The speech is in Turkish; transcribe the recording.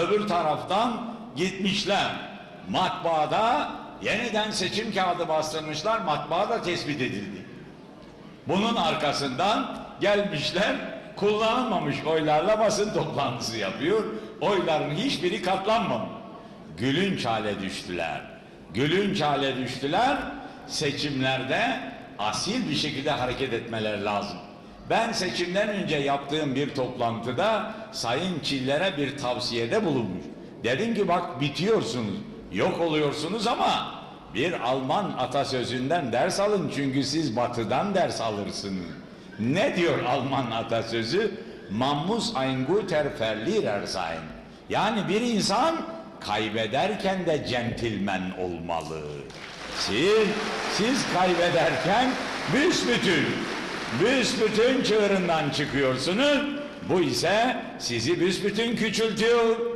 Öbür taraftan gitmişler. Matbaada yeniden seçim kağıdı bastırmışlar. Matbaa da tespit edildi. Bunun arkasından gelmişler kullanılmamış oylarla basın toplantısı yapıyor. Oyların hiçbiri katlanmamış. Gülünç hale düştüler. Gülünç hale düştüler. Seçimlerde asil bir şekilde hareket etmeleri lazım. Ben seçimden önce yaptığım bir toplantıda Sayın Çiller'e bir tavsiyede bulunmuş. Dedim ki bak bitiyorsunuz, yok oluyorsunuz ama bir Alman atasözünden ders alın çünkü siz batıdan ders alırsınız. Ne diyor Alman atasözü? Man muss ein guter Verlierer sein. Yani bir insan kaybederken de centilmen olmalı. Siz, siz kaybederken büsbütün, büsbütün çığırından çıkıyorsunuz. Bu ise sizi büsbütün küçültüyor.